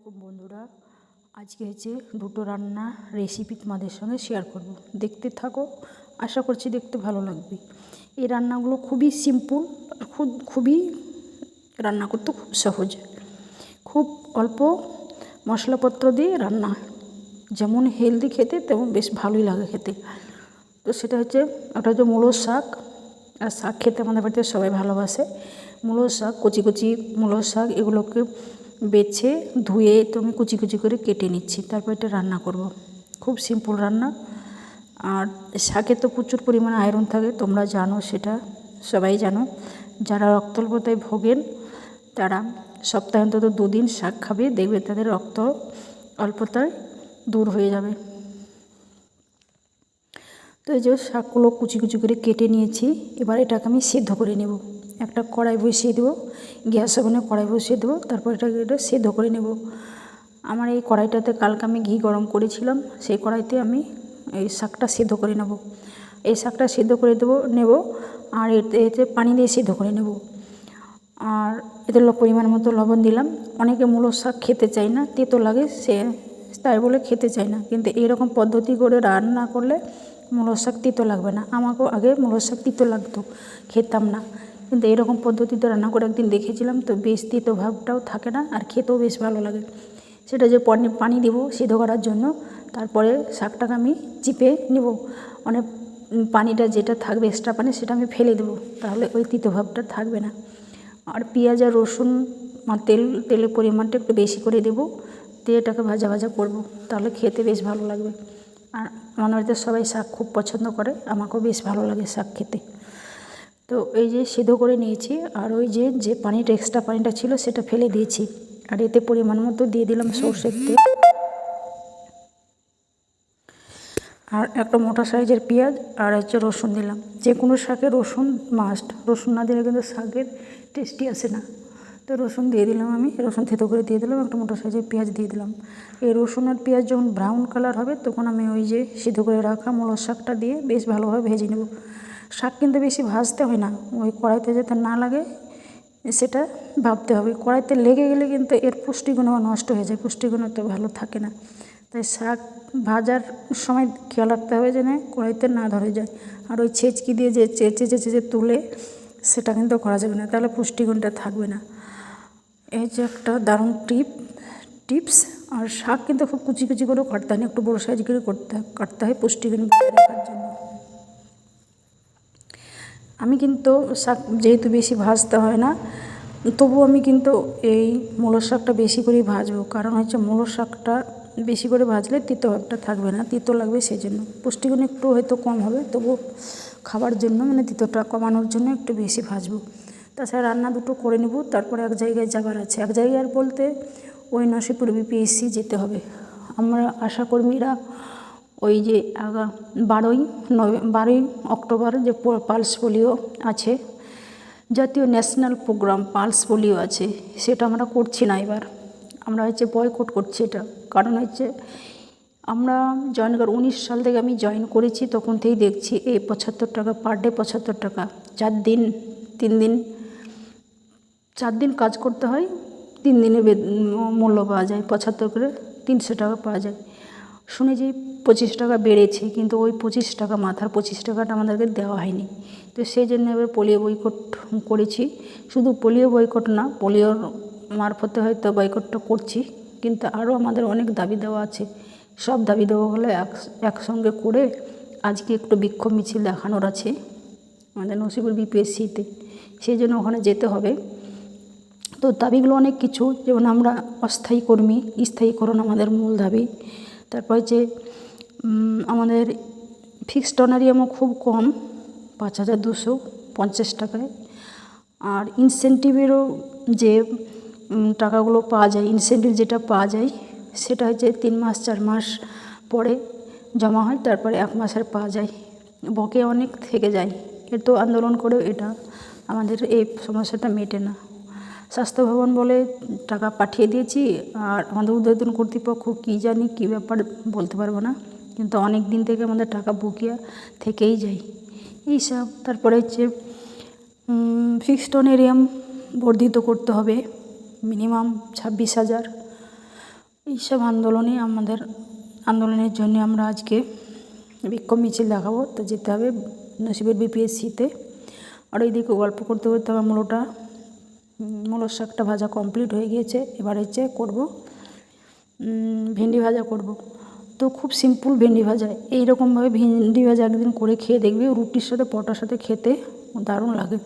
আলাইকুম বন্ধুরা, আজকে হচ্ছে দুটো রান্না রেসিপি তোমাদের সঙ্গে শেয়ার করব। দেখতে থাকো, আশা করছি দেখতে ভালো লাগবে। এই রান্নাগুলো খুবই সিম্পল আর খুব, খুবই রান্না করতে খুব সহজ। খুব অল্প মশলাপত্র দিয়ে রান্না যেমন হেলদি খেতে, তেমন বেশ ভালোই লাগে খেতে। তো সেটা হচ্ছে ওটা হচ্ছে মূলোর শাক, আর শাক খেতে আমাদের বাড়িতে সবাই ভালোবাসে। মূলোর শাক, কচি কচি মূলোর শাক, এগুলোকে বেছে ধুয়ে তো আমি কুচি কুচি করে কেটে নিচ্ছি, তারপর এটা রান্না করব। খুব সিম্পল রান্না। আর শাকে তো প্রচুর পরিমাণে আয়রন থাকে, তোমরা জানো সেটা, সবাই জানো। যারা রক্তল্পতায় ভোগেন, তারা সপ্তাহে অন্তত দুদিন শাক খাবে, দেখবে তাদের রক্ত অল্পতায় দূর হয়ে যাবে। তো এই যে শাকগুলো কুচি কুচি করে কেটে নিয়েছি, এবার এটাকে আমি সিদ্ধ করে নেব। একটা কড়াই বসিয়ে দেবো, গ্যাস ওভেনে কড়াই বসিয়ে দেবো, তারপর এটাকে এটা সেদ্ধ করে নেব। আমার এই কড়াইটাতে কালকে আমি ঘি গরম করেছিলাম, সেই কড়াইতে আমি এই শাকটা সেদ্ধ করে নেব। এই শাকটা সেদ্ধ করে দেবো, নেব, আর এতে এতে পানি দিয়ে সেদ্ধ করে নেব। আর এতে পরিমাণ মতো লবণ দিলাম। অনেকে মূলো শাক খেতে চায় না, তেতো লাগে, সে তাই বলে খেতে চায় না। কিন্তু এইরকম পদ্ধতি করে রান্না করলে মূলো শাক তিতো লাগবে না। আমাকেও আগে মূলো শাক তিতো লাগতো, খেতাম না। কিন্তু এরকম পদ্ধতিতে রান্না করে একদিন দেখেছিলাম, তো বেশ তিতো ভাবটাও থাকে না, আর খেতেও বেশ ভালো লাগে। সেটা যে পানি পানি দেবো সিদ্ধ করার জন্য, তারপরে শাকটাকে আমি চিপে নেব। মানে পানিটা যেটা থাকবে এক্সট্রা পানি সেটা আমি ফেলে দেবো, তাহলে ওই তিতো ভাবটা থাকবে না। আর পেঁয়াজ আর রসুন তেল, তেলের পরিমাণটা একটু বেশি করে দেবো, দিয়ে এটাকে ভাজা ভাজা করব, তাহলে খেতে বেশ ভালো লাগবে। আর আমার বাড়িতে সবাই শাক খুব পছন্দ করে, আমাকেও বেশ ভালো লাগে শাক খেতে। তো এই যে সিদ্ধ করে নিয়েছি আর ওই যে যে পানিটা এক্সট্রা পানিটা ছিল সেটা ফেলে দিয়েছি। আর এতে পরিমাণ মতো দিয়ে দিলাম সর্ষের তেল। আর একটা মোটা সাইজের পেঁয়াজ আর হচ্ছে রসুন দিলাম। যে কোনো শাকে রসুন মাস্ট রসুন না দিলে কিন্তু শাকের টেস্টি আসে না। তো রসুন দিয়ে দিলাম আমি। রসুন থেতো করে দিয়ে দিলাম। একটা মোটা সাইজের পেঁয়াজ দিয়ে দিলাম। এই রসুন আর পেঁয়াজ যখন ব্রাউন কালার হবে, তখন আমি ওই যে সিদ্ধ করে রাখা মূলো শাকটা দিয়ে বেশ ভালোভাবে ভেজে নেব। শাক কিন্তু বেশি ভাজতে হয় না। ওই কড়াইতে যাতে না লাগে, সেটা ভাবতে হবে। কড়াইতে লেগে গেলে কিন্তু এর পুষ্টিগুণ নষ্ট হয়ে যায় পুষ্টিগুণ তো ভালো থাকে না। তাই শাক ভাজার সময় খেয়াল রাখতে হবে যেন কড়াইতে না ধরে যায়। আর ওই ছেচকি দিয়ে যে চেঁচে চেঁচে তুলে, সেটা কিন্তু করা যাবে না। তাহলে পুষ্টিগুণটা থাকবে না। এই যে একটা দারুণ টিপ, টিপস। আর শাক কিন্তু খুব কুচি কুচি করেও কাটতে হয় না। একটু বড়ো সাইজ করে করতে কাটতে হয় পুষ্টিগুণ রাখার জন্য। আমি কিন্তু শাক যেহেতু বেশি ভাজতে হয় না, তবু আমি কিন্তু এই মূলো শাকটা বেশি করেই ভাজবো। কারণ হচ্ছে মূলো শাকটা বেশি করে ভাজলে তিতো ভাবটা থাকবে না তিতো লাগবে সেই জন্য পুষ্টিগুণ একটু হয়তো কম হবে তবু খাবার জন্য মানে তিতোটা কমানোর জন্য একটু বেশি ভাজবো। তাছাড়া রান্না দুটো করে নেব, তারপরে এক জায়গায় যাবার আছে। এক জায়গায় বলতে ওই নসিপুর বিপিএসসি যেতে হবে। আমরা আশাকর্মীরা ওই যে বারোই নভে, বারোই অক্টোবর যে পালস পোলিও আছে, জাতীয় ন্যাশনাল প্রোগ্রাম পালস পোলিও আছে, সেটা আমরা করছি না এবার। আমরা হচ্ছে বয়কট করছি এটা। কারণ হচ্ছে আমরা জয়েন কর, উনিশ সাল থেকে আমি জয়েন করেছি, তখন থেকেই দেখছি এই পঁচাত্তর টাকা পার ডে পঁচাত্তর টাকা। চার দিন, তিন দিন, চার দিন কাজ করতে হয়, তিন দিনে মূল্য পাওয়া যায়, পঁচাত্তর করে তিনশো টাকা পাওয়া যায়। শুনেছি পঁচিশ টাকা বেড়েছে, কিন্তু ওই পঁচিশ টাকা, মাথার পঁচিশ টাকাটা আমাদেরকে দেওয়া হয়নি। তো সেই জন্য এবার পোলিও বয়কট করেছি। শুধু পোলিও বয়কট না, পোলিওর মারফতে হয়তো বয়কটটা করছি, কিন্তু আরও আমাদের অনেক দাবি দেওয়া আছে। সব দাবি দেওয়াগুলো এক, একসঙ্গে করে আজকে একটু বিক্ষোভ মিছিল দেখানোর আছে আমাদের নসিবুর বিপিএসসিতে। সেই জন্য ওখানে যেতে হবে। তো দাবিগুলো অনেক কিছু, যেমন আমরা অস্থায়ী কর্মী, স্থায়ীকরণ আমাদের মূল দাবি। তারপর যে আমাদের ফিক্সড অনারিয়ামও খুব কম, পাঁচ হাজার দুশো পঞ্চাশ টাকায়। আর ইনসেন্টিভেরও যে টাকাগুলো পাওয়া যায় ইনসেন্টিভ যেটা পাওয়া যায়, সেটা হচ্ছে তিন মাস, চার মাস পরে জমা হয়, তারপরে এক মাসের পাওয়া যায়। বকে অনেক থেকে যায়। এর তো আন্দোলন করেও এটা আমাদের এই সমস্যাটা মেটে না। স্বাস্থ্য ভবন বলে টাকা পাঠিয়ে দিয়েছি। আর আমাদের উদ্বোধন কর্তৃপক্ষ কী জানি কী ব্যাপার বলতে পারব না। কিন্তু অনেক দিন থেকে আমাদের টাকা বকিয়া থেকেই যায়। এইসব তারপরে হচ্ছে ফিক্সড অনেরিয়াম বর্ধিত করতে হবে। মিনিমাম ছাব্বিশ হাজার। এইসব আন্দোলনে আমাদের, আন্দোলনের জন্য আমরা আজকে বিক্ষোভ মিছিল দেখাবো। তো যেতে হবে নসিবের বিপিএসসিতে আর ওইদিকে গল্প করতে করতে আমার মূলোটা। মূলোর শাকটা ভাজা কমপ্লিট হয়ে গিয়েছে। এবার হচ্ছে করব ভেন্ডি ভাজা করব। তো খুব সিম্পল ভেন্ডি ভাজা। এইরকমভাবে ভেন্ডি ভাজা একদিন করে খেয়ে দেখবে, রুটির সাথে, পটার সাথে খেতে দারুণ লাগে।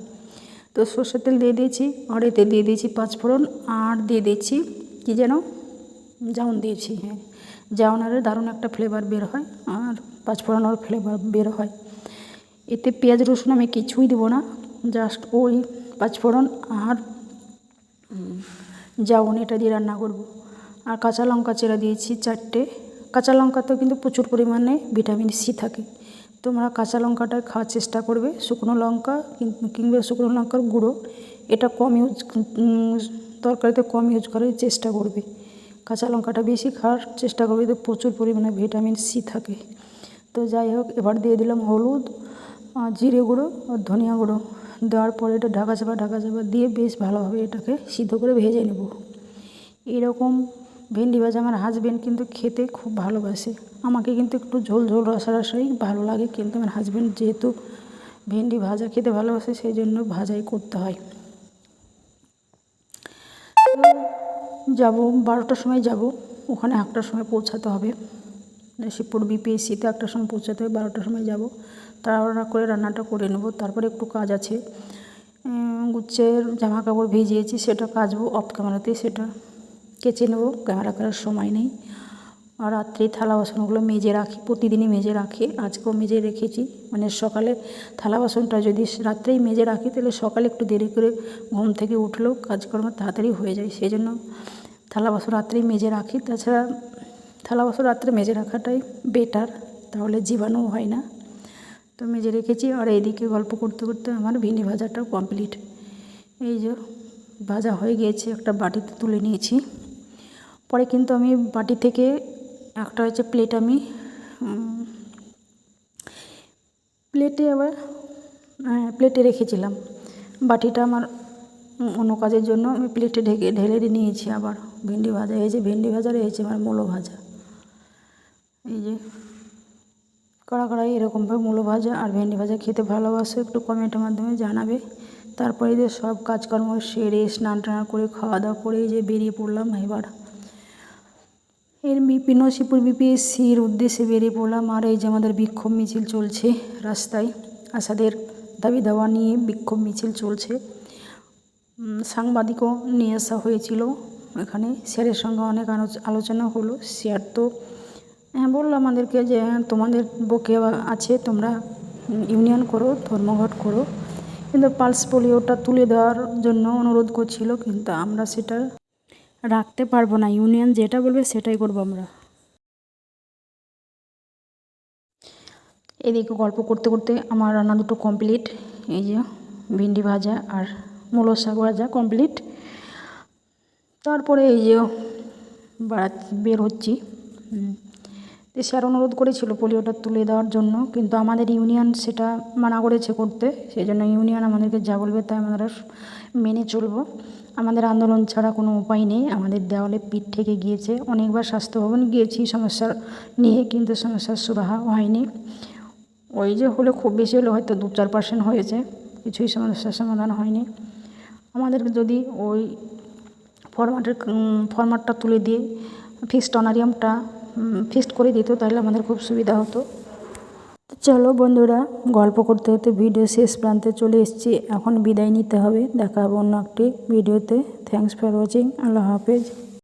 তো সর্ষের তেল দিয়ে দিয়েছি, আর এতে দিয়ে দিয়েছি পাঁচফোড়ন, আর দিয়ে দিয়েছি কী যেন? জাউন দিয়েছি হ্যাঁ। জাউনারের দারুণ একটা ফ্লেভার বের হয়, আর পাঁচফোড়নের ফ্লেভার বের হয়। এতে পেঁয়াজ, রসুন আমি কিছুই দেবো না জাস্ট ওই পাঁচফোড়ন আর জাউন এটা দিয়ে রান্না করব। আর কাঁচা লঙ্কা চেরা দিয়েছি চারটে। কাঁচা লঙ্কাতেও কিন্তু প্রচুর পরিমাণে ভিটামিন সি থাকে। তোমরা কাঁচা লঙ্কাটা খাওয়ার চেষ্টা করবে। শুকনো লঙ্কা কিংবা শুকনো লঙ্কার গুঁড়ো, এটা কম ইউজ তরকারিতে কম ইউজ করার চেষ্টা করবে। কাঁচা লঙ্কাটা বেশি খাওয়ার চেষ্টা করবে, এতে প্রচুর পরিমাণে ভিটামিন সি থাকে। তো যাই হোক, এবার দিয়ে দিলাম হলুদ জিরে গুঁড়ো আর ধনিয়া গুঁড়ো। দেওয়ার পরে এটা ঢাকা চাপা ঢাকা চাপা দিয়ে বেশ ভালোভাবে এটাকে সিদ্ধ করে ভেজে নেব। এরকম ভেন্ডি ভাজা আমার হাজবেন্ড কিন্তু খেতে খুব ভালোবাসে। আমাকে কিন্তু একটু ঝোল ঝোল রসা রসাই ভালো লাগে, কিন্তু আমার হাজবেন্ড যেহেতু ভেন্ডি ভাজা খেতে ভালোবাসে সেই জন্য ভাজাই করতে হয়। যাব, বারোটার সময় যাব, ওখানে একটার সময় পৌঁছাতে হবে। শিবপুর বিপিএসসিতে একটার সময় পৌঁছাতে হবে, বারোটার সময় যাব। তাড়াহুড়া করে রান্নাটা করে নেব, তারপরে একটু কাজ আছে। গুচ্ছের জামা কাপড় ভিজিয়েছি, সেটা কাচবো অফ ক্যামেরাতে সেটা কেচে নেব ক্যামেরা করার সময় নেই। আর রাত্রে থালা বাসনগুলো মেজে রাখি, প্রতিদিনই মেজে রাখি, আজকেও মেজে রেখেছি। মানে সকালে থালা বাসনটা যদি রাত্রেই মেজে রাখি, তাহলে সকালে একটু দেরি করে ঘুম থেকে উঠলেও কাজকর্ম তাড়াতাড়ি হয়ে যায়। সেই জন্য থালা বাসন রাত্রেই মেজে রাখি। তাছাড়া থালা বাসন রাত্রে মেজে রাখাটাই বেটার তাহলে জীবাণু হয় না। তো মেজে রেখেছি আর এইদিকে গল্প করতে করতে আমার ভেন্ডি ভাজাটাও কমপ্লিট এই যে ভাজা হয়ে গিয়েছে একটা বাটিতে তুলে নিয়েছি। পরে কিন্তু আমি বাটি থেকে একটা হচ্ছে প্লেট আমি প্লেটে আবার হ্যাঁ, প্লেটে রেখেছিলাম। বাটিটা আমার অন্য কাজের জন্য আমি প্লেটে ঢেকে ঢেলে নিয়েছি আবার। ভেন্ডি ভাজা হয়েছে ভেন্ডি ভাজা রয়েছে আমার মূলো ভাজা। এই যে কড়া কড়াই এরকমভাবে মূলো ভাজা আর ভেন্ডি ভাজা খেতে ভালোবাসো, একটু কমেন্টের মাধ্যমে জানাবে। তারপরে যে সব কাজকর্ম সেরে স্নান টান করে খাওয়া দাওয়া করে যে বেরিয়ে পড়লাম এবার। এর বিপিন শিবপুর বিপিএসসির উদ্দেশ্যে বেরিয়ে পড়লাম আর এই যে আমাদের বিক্ষোভ মিছিল চলছে রাস্তায়। আশাদের দাবি দাওয়া নিয়ে বিক্ষোভ মিছিল চলছে। সাংবাদিকও নিয়ে আসা হয়েছিল। এখানে স্যারের সঙ্গে অনেক আলোচ- আলোচনা হলো। স্যার তো হ্যাঁ বলল আমাদেরকে যে হ্যাঁ তোমাদের বকে আছে, তোমরা ইউনিয়ন করো, ধর্মঘট করো। কিন্তু পালস পোলিওটা তুলে দেওয়ার জন্য অনুরোধ করছিল, কিন্তু আমরা সেটা রাখতে পারব না। ইউনিয়ন যেটা বলবে সেটাই করব আমরা। এদিকে গল্প করতে করতে আমার রান্না দুটো কমপ্লিট। এই যে ভিন্ডি ভাজা আর মূলো শাক ভাজা কমপ্লিট। তারপরে এই যে বাড়া বের হচ্ছি। তো স্যার অনুরোধ করেছিল পোলিওটা তুলে দেওয়ার জন্য, কিন্তু আমাদের ইউনিয়ন সেটা মানা করেছে করতে, সেই জন্য ইউনিয়ন আমাদেরকে যা বলবে তাই আমরা মেনে চলবো। আমাদের আন্দোলন ছাড়া কোনো উপায় নেই, আমাদের দেওয়ালে পিঠ থেকে গিয়েছে, অনেকবার স্বাস্থ্য ভবন গিয়েছি, সমস্যার নিয়ে কিন্তু সমস্যার সুরাহা হয়নি। ওই যে হলে খুব বেশি হলে হয়তো দু চার পার্সেন্ট হয়েছে, কিছুই সমস্যার সমাধান হয়নি। আমাদের যদি ওই ফরম্যাটের ফরম্যাটটা তুলে দিয়ে ফিক্সড অনারিয়ামটা ফিক্সড করে দিত, তাহলে আমাদের খুব সুবিধা হতো। চলো বন্ধুরা, গল্প করতে করতে ভিডিও শেষ প্রান্তে চলে এসেছি। এখন বিদায় নিতে হবে। দেখা হবে অন্য একটি ভিডিওতে থ্যাংকস ফর ওয়াচিং আল্লাহ হাফেজ।